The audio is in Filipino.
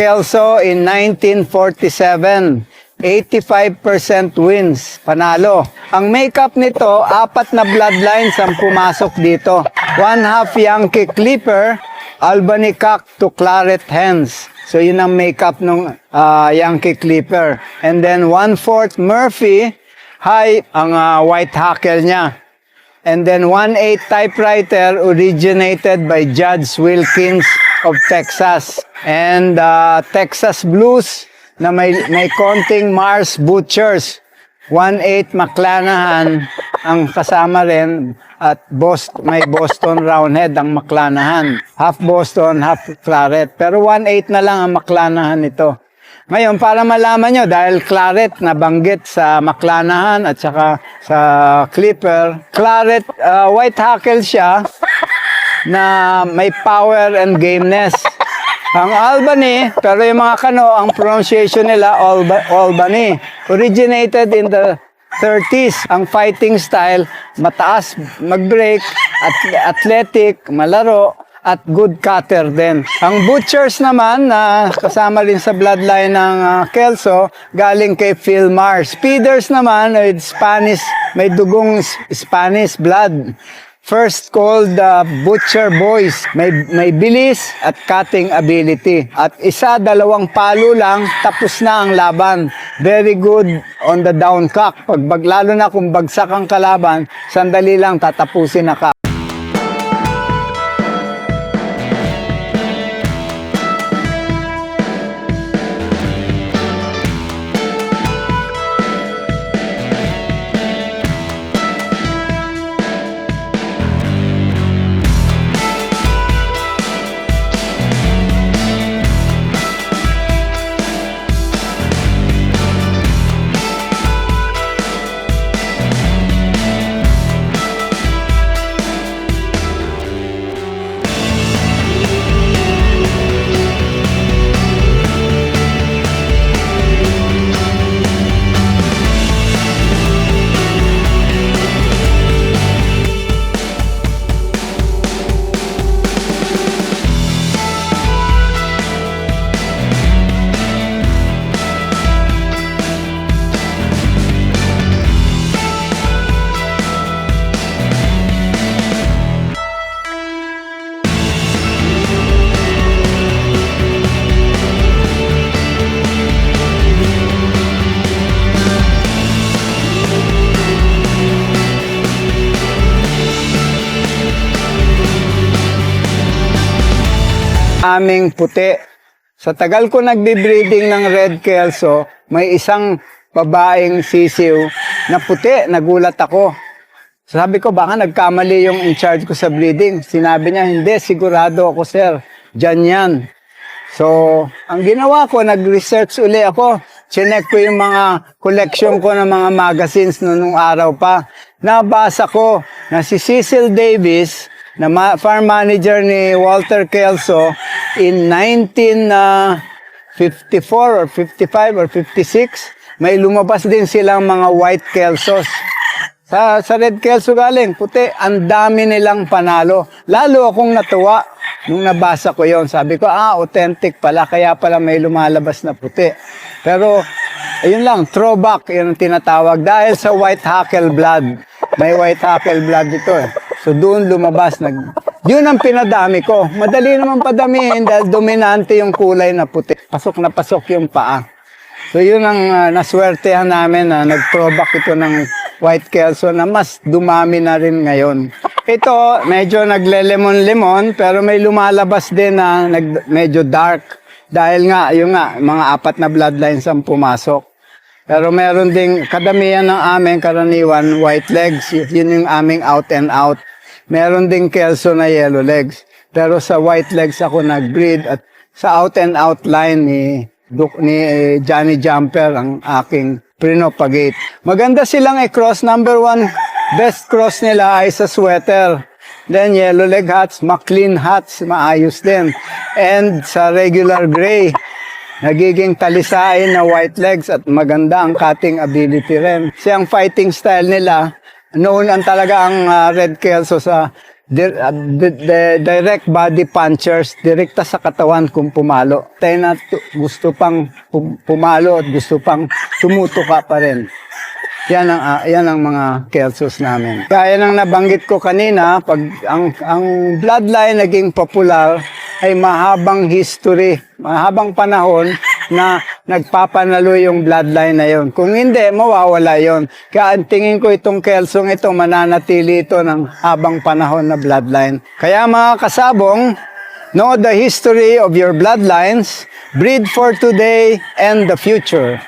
Kelso in 1947. 85% wins, panalo. Ang makeup nito, apat na bloodlines ang pumasok dito. One half Yankee Clipper, Albany Cock to Claret Hens. So yun ang makeup ng Yankee Clipper. And then one-fourth Murphy, high ang ah, white hackle niya. And then 1-8 typewriter originated by Judge Wilkins of Texas. And uh, Texas Blues na may, may konting Mars Butchers. 1-8 McClanahan ang kasama rin at Boston, may Boston Roundhead ang McClanahan. Half Boston, half Claret. Pero 1-8 na lang ang McClanahan ito. Ngayon, para malaman nyo, dahil Claret nabanggit sa McClanahan at saka sa Clipper, Claret, uh, white hackle siya na may power and gameness. Ang Albany, pero yung mga kano, ang pronunciation nila, Alba, Albany. Originated in the 30s. Ang fighting style, mataas, mag-break, at, athletic, malaro, at good cutter din. Ang butchers naman, na kasama rin sa bloodline ng ah, Kelso, galing kay Phil Mars. Speeders naman, with Spanish, may dugong Spanish blood. First called the Butcher Boys. May, may bilis at cutting ability. At isa, dalawang palo lang, tapos na ang laban. Very good on the down cock. Pag, bag, lalo na kung bagsak ang kalaban, sandali lang tatapusin na ka. Aming puti. Sa tagal ko nagbe-breeding ng Red Kelso, may isang babaeng sisiw na puti. Nagulat ako. Sabi ko, baka nagkamali yung in charge ko sa breeding. Sinabi niya, hindi, sigurado ako, sir. Diyan yan. So, ang ginawa ko, nag-research uli ako. Chinek ko yung mga collection ko ng mga magazines noong nung araw pa. Nabasa ko na si Cecil Davis, na ma- farm manager ni Walter Kelso, in 1954 or 55 or 56, may lumabas din silang mga white Kelsos. Sa, sa Red Kelso galing, puti, ang dami nilang panalo. Lalo akong natuwa nung nabasa ko yon Sabi ko, ah, authentic pala, kaya pala may lumalabas na puti. Pero, ayun lang, throwback, yun ang tinatawag. Dahil sa white hackle blood. May white hackle blood ito eh. So doon lumabas, nag... Yun ang pinadami ko. Madali naman padamihin dahil dominante yung kulay na puti. Pasok na pasok yung paa. So yun ang uh, naswertehan namin na nag-throwback ito ng White Kelso na mas dumami na rin ngayon. Ito, medyo nagle-lemon-lemon pero may lumalabas din na nag, medyo dark. Dahil nga, yung nga, mga apat na bloodlines ang pumasok. Pero meron ding kadamihan ng aming karaniwan, white legs. Yun yung aming out and out. Meron ding kelso na yellow legs. Pero sa white legs ako nag-breed at sa out and out line ni, ni eh, Johnny Jumper ang aking pinopagate. Maganda silang i-cross. Number one, best cross nila ay sa sweater. Then yellow leg hats, McLean hats, maayos din. And sa regular gray, nagiging talisain na white legs at maganda ang cutting ability rin. Kasi ang fighting style nila, noon ang talaga ang ah, Red Kelso sa Di- uh, di- di- direct body punchers, direkta sa katawan kung pumalo. Tayo na gusto pang pum- pumalo at gusto pang tumutuka pa rin. Yan ang ah, yan ang mga kelsos namin. Kaya nang nabanggit ko kanina, pag ang ang bloodline naging popular ay mahabang history, mahabang panahon na nagpapanalo yung bloodline na yon. Kung hindi, mawawala yon. Kaya ang tingin ko itong kelsong ito, mananatili ito ng habang panahon na bloodline. Kaya mga kasabong, know the history of your bloodlines, breed for today and the future.